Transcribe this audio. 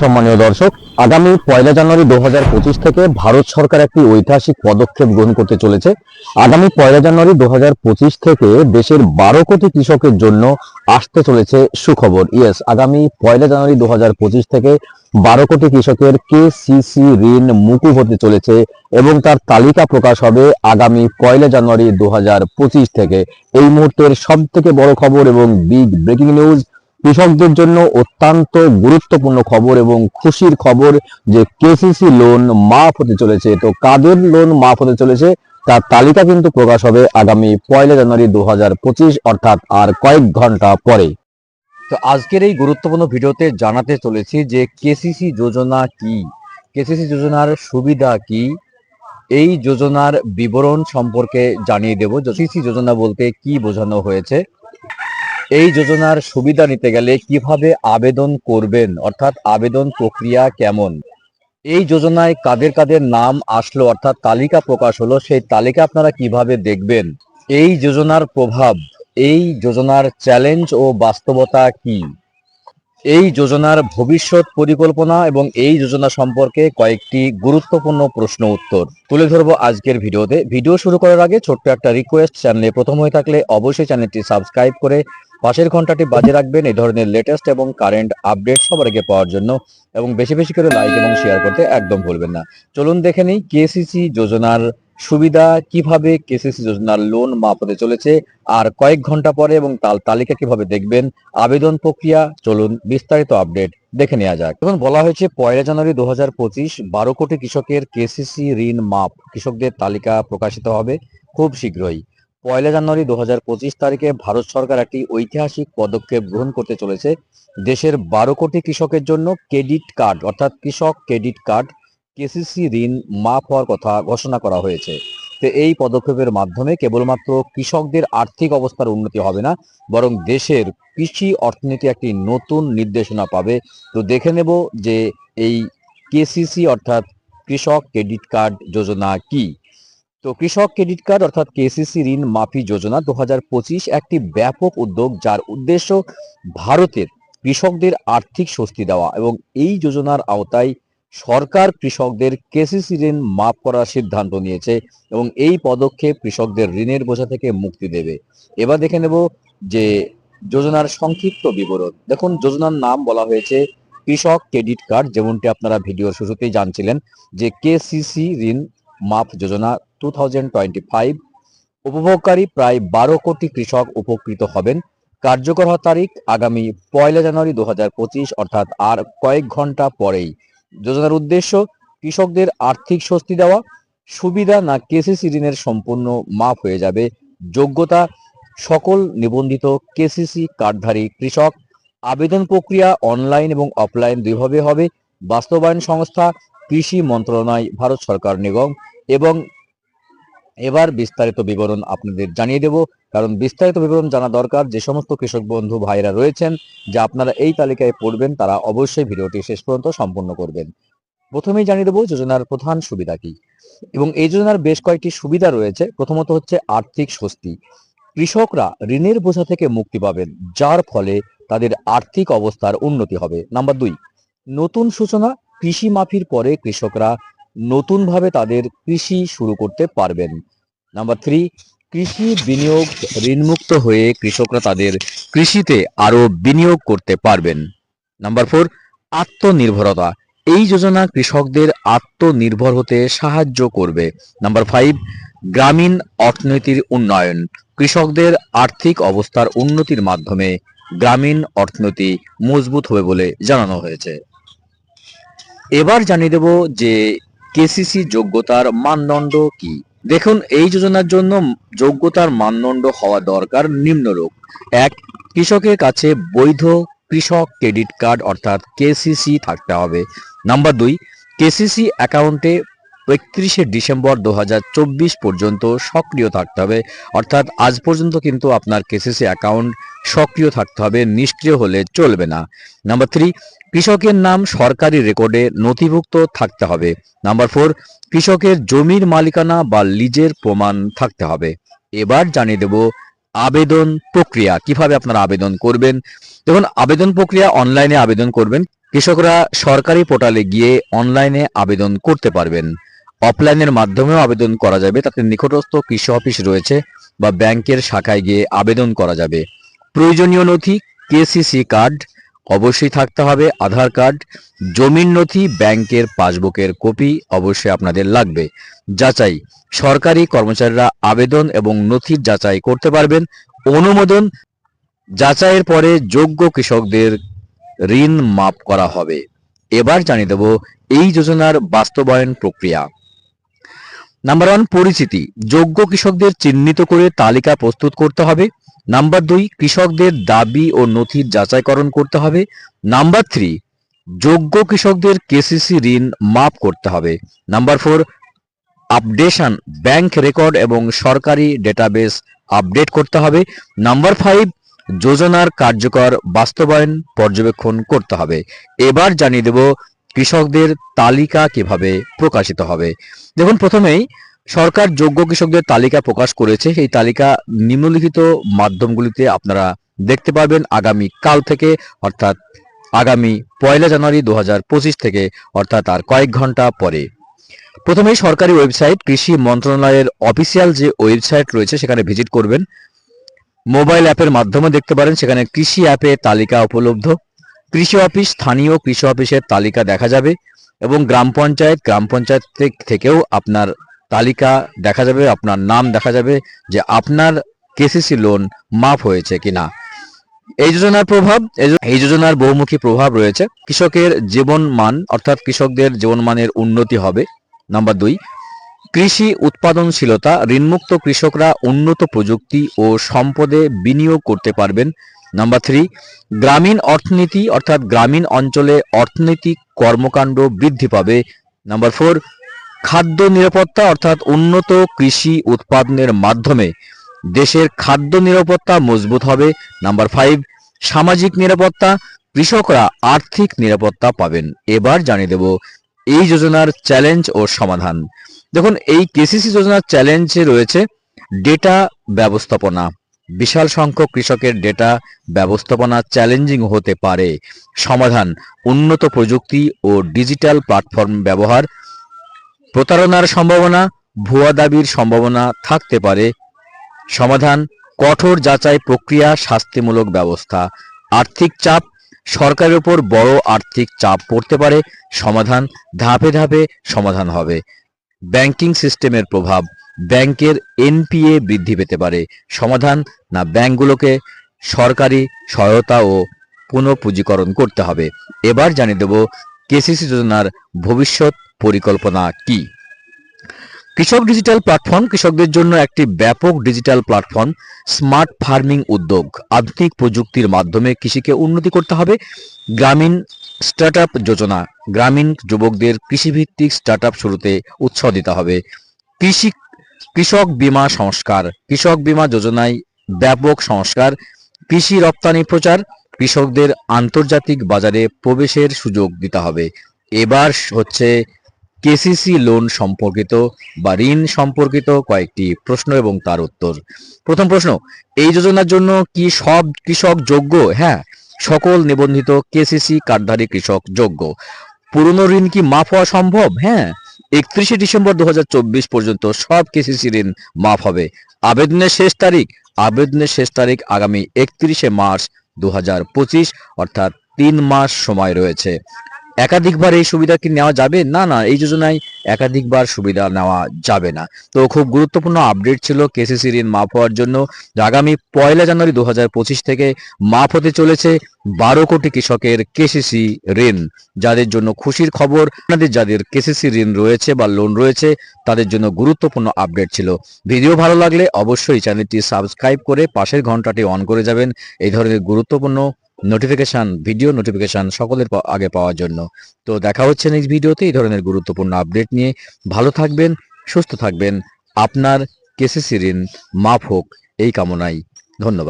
সম্মানীয় দর্শক, আগামী পয়লা জানুয়ারি দু হাজার পঁচিশ থেকে ভারত সরকার একটি ঐতিহাসিক পদক্ষেপ গ্রহণ করতে চলেছে। আগামী পয়লা জানুয়ারি দু থেকে দেশের বারো কোটি কৃষকের জন্য আসতে চলেছে সুখবর। ইয়েস, আগামী পয়লা জানুয়ারি দু থেকে বারো কোটি কৃষকের কেসিসি ঋণ মুকুব হতে চলেছে এবং তার তালিকা প্রকাশ হবে আগামী পয়লা জানুয়ারি দু হাজার পঁচিশ থেকে। এই মুহূর্তের সব থেকে বড় খবর এবং বিগ ব্রেকিং নিউজ কৃষকদের জন্য অত্যন্ত গুরুত্বপূর্ণ খবর এবং খুশির খবর যে কেসিসি লোন মাফ হতে চলেছে। তো কাদের লোন মাফ হতে চলেছে তার তালিকা কিন্তু প্রকাশ হবে আগামী পয়লা জানুয়ারি দু হাজার পঁচিশ, অর্থাৎ আর কয়েক ঘণ্টা পরে তো আজকের এই গুরুত্বপূর্ণ ভিডিওতে জানাতে চলেছি যে কেসিসি যোজনা কি? কেসিসি যোজনার সুবিধা কি? এই যোজনার বিবরণ সম্পর্কে জানিয়ে দেব। কেসিসি যোজনা বলতে কি বোঝানো হয়েছে? এই যোজনার সুবিধা নিতে গেলে কীভাবে আবেদন করবেন? অর্থাৎ আবেদন প্রক্রিয়া কেমন? এই যোজনায় কাদের কাদের নাম আসলো? অর্থাৎ তালিকা প্রকাশ হলো, সেই তালিকা আপনারা কীভাবে দেখবেন? এই যোজনার প্রভাব, এই যোজনার চ্যালেঞ্জ ও বাস্তবতা কি? এই যোজনার ভবিষ্যৎ পরিকল্পনা এবং এই যোজনা সম্পর্কে কয়েকটি গুরুত্বপূর্ণ প্রশ্ন উত্তর তুলে ধরবো আজকের ভিডিওতে। ভিডিও শুরু করার আগে ছোট্ট একটা রিকোয়েস্ট চ্যানেলে প্রথম হয়ে থাকলে অবশ্যই চ্যানেলটি সাবস্ক্রাইব করে পাশের ঘন্টাটি বাজে রাখবেন এই ধরনের লেটেস্ট এবং কারেন্ট আপডেট সবার আগে পাওয়ার জন্য। এবং বেশি বেশি করে লাইক এবং শেয়ার করতে একদম ভুলবেন না। চলুন দেখে নিই কেসিসি যোজনার সুবিধা কীভাবে কেসিসি যোজনার লোন মাপ হতে চলেছে, আর কয়েক ঘণ্টা পরে এবং তার তালিকা কীভাবে দেখবেন, আবেদন প্রক্রিয়া, চলুন বিস্তারিত আপডেট দেখে নেওয়া যাক। এখন বলা হয়েছে পয়লা জানুয়ারি দু হাজার পঁচিশ, বারো কোটি কৃষকের কেসিসি ঋণ মাপ কৃষকদের তালিকা প্রকাশিত হবে খুব শীঘ্রই। পয়লা জানুয়ারি দু হাজার পঁচিশ তারিখে ভারত সরকার একটি ঐতিহাসিক পদক্ষেপ গ্রহণ করতে চলেছে। দেশের বারো কোটি কৃষকের জন্য ক্রেডিট কার্ড, অর্থাৎ কৃষক ক্রেডিট কার্ড, কেসিসি ঋণ মাফ হওয়ার কথা ঘোষণা করা হয়েছে। তো এই পদক্ষেপের মাধ্যমে কেবলমাত্র কৃষকদের আর্থিক অবস্থার উন্নতি হবে না, বরং দেশের কৃষি অর্থনীতি একটি নতুন নির্দেশনা পাবে। তো দেখে নেব যে এই কেসিসি, অর্থাৎ কৃষক ক্রেডিট কার্ড যোজনা কি। তো কৃষক ক্রেডিট কার্ড অর্থাৎ কেসিসি ঋণ মাফি যোজনা দু হাজার পঁচিশ একটি ব্যাপক উদ্যোগ যার উদ্দেশ্য ভারতের কৃষকদের আর্থিক স্বস্তি দেওয়া এবং এই যোজনার আওতায় সরকার কৃষকদের কেসিসি ঋণ মাফ করার সিদ্ধান্ত নিয়েছে এবং এই পদক্ষেপ কৃষকদের ঋণের বোঝা থেকে মুক্তি দেবে। এবার দেখে নেব যে যোজনার সংক্ষিপ্ত বিবরণ। দেখুন, যোজনার নাম বলা হয়েছে কৃষক ক্রেডিট কার্ড, যেমনটি আপনারা ভিডিওর শুরুতেই জানছিলেন যে কেসিসি ঋণ মাফ যোজনা টু উপভোগকারী প্রায় বারো কোটি কৃষক উপকৃত হবেন কার্যকর হওয়ার তারিখ আগামী পয়লা জানুয়ারি দু হাজার পঁচিশ অর্থাৎ আর কয়েক ঘণ্টা পরেই যোজনার উদ্দেশ্য কৃষকদের আর্থিক স্বস্তি দেওয়া সুবিধা না কেসিসি ঋণের সম্পূর্ণ মাফ হয়ে যাবে যোগ্যতা সকল নিবন্ধিত কেসিসি কার্ডধারী কৃষক আবেদন প্রক্রিয়া অনলাইন এবং অফলাইন দুইভাবে হবে বাস্তবায়ন সংস্থা কৃষি মন্ত্রণালয় ভারত সরকার নিগম এবং এবার বিস্তারিত বিবরণ আপনাদের জানিয়ে দেব। কারণ বিস্তারিত বিবরণ জানা দরকার, যে সমস্ত কৃষক বন্ধু ভাইরা রয়েছেন, যে আপনারা এই তালিকায় পড়বেন, তারা অবশ্যই ভিডিওটি শেষ পর্যন্ত সম্পূর্ণ করবেন। প্রথমেই জানিয়ে দেবো যোজনার প্রধান সুবিধা কি। এবং এই যোজনার বেশ কয়েকটি সুবিধা রয়েছে। প্রথমত হচ্ছে আর্থিক স্বস্তি। কৃষকরা ঋণের বোঝা থেকে মুক্তি পাবেন, যার ফলে তাদের আর্থিক অবস্থার উন্নতি হবে। নাম্বার দুই, নতুন সূচনা কৃষি মাফির পরে কৃষকরা নতুনভাবে তাদের কৃষি শুরু করতে পারবেন। নাম্বার থ্রি কৃষি বিনিয়োগ ঋণমুক্ত হয়ে কৃষকরা তাদের কৃষিতে আরও বিনিয়োগ করতে পারবেন। নাম্বার ফোর আত্মনির্ভরতা। এই যোজনা কৃষকদের আত্মনির্ভর হতে সাহায্য করবে। নাম্বার ফাইভ গ্রামীণ অর্থনীতির উন্নয়ন। কৃষকদের আর্থিক অবস্থার উন্নতির মাধ্যমে গ্রামীণ অর্থনীতি মজবুত হবে বলে জানানো হয়েছে। এবার জানিয়ে দেব যে কেসিসি যোগ্যতার মানদণ্ড কি? দেখুন, এই যোজনার জন্য যোগ্যতার মানদণ্ড হওয়া দরকার নিম্নরূপ। এক, কৃষকের কাছে বৈধ কৃষক ক্রেডিট কার্ড অর্থাৎ কেসিসি থাকতে হবে। নাম্বার দুই কেসিসি অ্যাকাউন্টে একত্রিশে ডিসেম্বর দু হাজার চব্বিশ পর্যন্ত সক্রিয় থাকতে হবে। অর্থাৎ আজ পর্যন্ত কিন্তু আপনার কেসিসি অ্যাকাউন্ট সক্রিয় থাকতে হবে, নিষ্ক্রিয় হলে চলবে না। নাম্বার থ্রি কৃষকের নাম সরকারি রেকর্ডে নথিভুক্ত থাকতে হবে। নাম্বার ফোর কৃষকের জমির মালিকানা বা লিজের প্রমাণ থাকতে হবে। এবার জানিয়ে দেব আবেদন প্রক্রিয়া, কীভাবে আপনারা আবেদন করবেন? দেখুন, আবেদন প্রক্রিয়া অনলাইনে আবেদন করবেন। কৃষকরা সরকারি পোর্টালে গিয়ে অনলাইনে আবেদন করতে পারবেন। অফলাইনের মাধ্যমেও আবেদন করা যাবে, তাতে নিকটস্থ কৃষি অফিস রয়েছে বা ব্যাংকের শাখায় গিয়ে আবেদন করা যাবে। প্রয়োজনীয় নথি, কেসিসি কার্ড, অবশ্যই থাকতে হবে আধার কার্ড, জমির নথি, ব্যাংকের পাসবুকের কপি অবশ্যই আপনাদের লাগবে। যাচাই, সরকারি কর্মচারীরা আবেদন এবং নথির যাচাই করতে পারবেন। অনুমোদন, যাচাইয়ের পরে যোগ্য কৃষকদের ঋণ মাপ করা হবে। এবার জানিয়ে দেব এই যোজনার বাস্তবায়ন প্রক্রিয়া। নাম্বার ওয়ান, পরিচিতি, যোগ্য কৃষকদের চিহ্নিত করে তালিকা প্রস্তুত করতে হবে। নাম্বার দুই, কৃষকদের দাবি ও নথির যাচাইকরণ করতে হবে। নাম্বার থ্রি যোগ্য কৃষকদের কেসিসি ঋণ মাফ করতে হবে। Number four updation bank record এবং সরকারি ডেটাবেস আপডেট করতে হবে। নাম্বার ফাইভ যোজনার কার্যকর বাস্তবায়ন পর্যবেক্ষণ করতে হবে। এবার জানিয়ে দেব কৃষকদের তালিকা কীভাবে প্রকাশিত হবে। দেখুন, প্রথমেই সরকার যোগ্য কৃষকদের তালিকা প্রকাশ করেছে। এই তালিকা নিম্নলিখিত মাধ্যমগুলিতে আপনারা দেখতে পাবেন আগামী কাল থেকে, অর্থাৎ আগামী পয়লা জানুয়ারি দু হাজার পঁচিশ থেকে, অর্থাৎ আর কয়েক ঘণ্টা পরে। প্রথমেই সরকারি ওয়েবসাইট, কৃষি মন্ত্রণালয়ের অফিসিয়াল যে ওয়েবসাইট রয়েছে সেখানে ভিজিট করবেন। মোবাইল অ্যাপের মাধ্যমে দেখতে পারেন সেখানে কৃষি অ্যাপে তালিকা উপলব্ধ। কৃষি অফিস, স্থানীয় কৃষি অফিসের তালিকা দেখা যাবে এবং গ্রাম পঞ্চায়েত গ্রাম পঞ্চায়েত থেকেও আপনার তালিকা দেখা যাবে, আপনার নাম দেখা যাবে যে আপনার কেসিসি লোন মাফ হয়েছে কিনা। এই যোজনার প্রভাব এই যোজনার বহুমুখী প্রভাব রয়েছে। কৃষকের জীবন মান, অর্থাৎ কৃষকদের জীবন মানের উন্নতি হবে। নাম্বার দুই, কৃষি উৎপাদনশীলতা, ঋণমুক্ত কৃষকরা উন্নত প্রযুক্তি ও সম্পদে বিনিয়োগ করতে পারবেন। নাম্বার থ্রি, গ্রামীণ অর্থনীতি, অর্থাৎ গ্রামীণ অঞ্চলে অর্থনৈতিক কর্মকাণ্ড বৃদ্ধি পাবে। নাম্বার ফোর খাদ্য নিরাপত্তা অর্থাৎ উন্নত কৃষি উৎপাদনের মাধ্যমে দেশের খাদ্য নিরাপত্তা মজবুত হবে। নাম্বার ফাইভ সামাজিক নিরাপত্তা, কৃষকরা আর্থিক নিরাপত্তা পাবেন। এবার জানিয়ে দেব এই যোজনার চ্যালেঞ্জ ও সমাধান। দেখুন, এই কেসিসি যোজনার চ্যালেঞ্জে রয়েছে ডেটা ব্যবস্থাপনা। বিশাল সংখ্যক কৃষকের ডেটা ব্যবস্থাপনা চ্যালেঞ্জিং হতে পারে। সমাধান, উন্নত প্রযুক্তি ও ডিজিটাল প্ল্যাটফর্ম ব্যবহার প্রতারণার সম্ভাবনা, ভুয়া দাবির সম্ভাবনা থাকতে পারে। সমাধান, কঠোর যাচাই প্রক্রিয়া, শাস্তিমূলক ব্যবস্থা। আর্থিক চাপ, সরকারের উপর বড় আর্থিক চাপ পড়তে পারে। সমাধান, ধাপে ধাপে সমাধান হবে। ব্যাংকিং সিস্টেমের প্রভাব, ব্যাংকের এনপিএ বৃদ্ধি পেতে পারে। সমাধান, না ব্যাংকগুলোকে সরকারি সহায়তা ও পুনঃপুঁজিকরণ করতে হবে। এবার জানিয়ে দেব, কেসিসি যোজনার ভবিষ্যৎ পরিকল্পনা কি? কৃষক ডিজিটাল প্ল্যাটফর্ম কৃষকদের জন্য একটি ব্যাপক ডিজিটাল প্ল্যাটফর্ম স্মার্ট ফার্মিং উদ্যোগ, আধুনিক প্রযুক্তির মাধ্যমে কৃষিকে উন্নতি করতে হবে। গ্রামীণ স্টার্টআপ যোজনা, গ্রামীণ যুবকদের কৃষিভিত্তিক স্টার্টআপ শুরুতে উৎসাহ দিতে হবে। কৃষি, কৃষক বীমা সংস্কার, কৃষক বীমা যোজনায় ব্যাপক সংস্কার, কৃষি রপ্তানি প্রচার, কৃষকদের আন্তর্জাতিক বাজারে প্রবেশের সুযোগ দিতে হবে। এবার হচ্ছে কেসিসি লোন সম্পর্কিত বা ঋণ সম্পর্কিত কয়েকটি প্রশ্ন এবং তার উত্তর। প্রথম প্রশ্ন, এই যোজনার জন্য কি সব কৃষক যোগ্য? হ্যাঁ সকল নিবন্ধিত কেসিসি কার্ডধারী কৃষক যোগ্য। পুরনো ঋণ কি মাফ হওয়া সম্ভব? হ্যাঁ একত্রিশে ডিসেম্বর দু হাজার চব্বিশ পর্যন্ত সব কেসিসি ঋণ মাফ হবে। আবেদনের শেষ তারিখ, আবেদনের শেষ তারিখ আগামী একত্রিশে মার্চ দু হাজার পঁচিশ, অর্থাৎ তিন মাস সময় রয়েছে। একাধিকবার এই সুবিধা কি নেওয়া যাবে? না না, এই যোজনায় একাধিকবার সুবিধা নেওয়া যাবে না। তো খুব গুরুত্বপূর্ণ আপডেট ছিল কেসিসি ঋণ মাফ হওয়ার জন্য। আগামী পয়লা জানুয়ারি দু হাজার পঁচিশ থেকে মাফ হতে চলেছে বারো কোটি কৃষকের কেসিসি ঋণ। যাদের জন্য খুশির খবর, আপনাদের যাদের কেসিসি ঋণ রয়েছে বা লোন রয়েছে, তাদের জন্য গুরুত্বপূর্ণ আপডেট ছিল। ভিডিও ভালো লাগলে অবশ্যই চ্যানেলটি সাবস্ক্রাইব করে পাশের ঘন্টাটি অন করে যাবেন। এই ধরনের গুরুত্বপূর্ণ নোটিফিকেশন ভিডিও নোটিফিকেশান সকলের আগে পাওয়ার জন্য। তো দেখা হচ্ছে নেক্সট ভিডিওতে এই ধরনের গুরুত্বপূর্ণ আপডেট নিয়ে। ভালো থাকবেন, সুস্থ থাকবেন। আপনার কেসিসি ঋণ মাফ হোক। এই কামনাই ধন্যবাদ।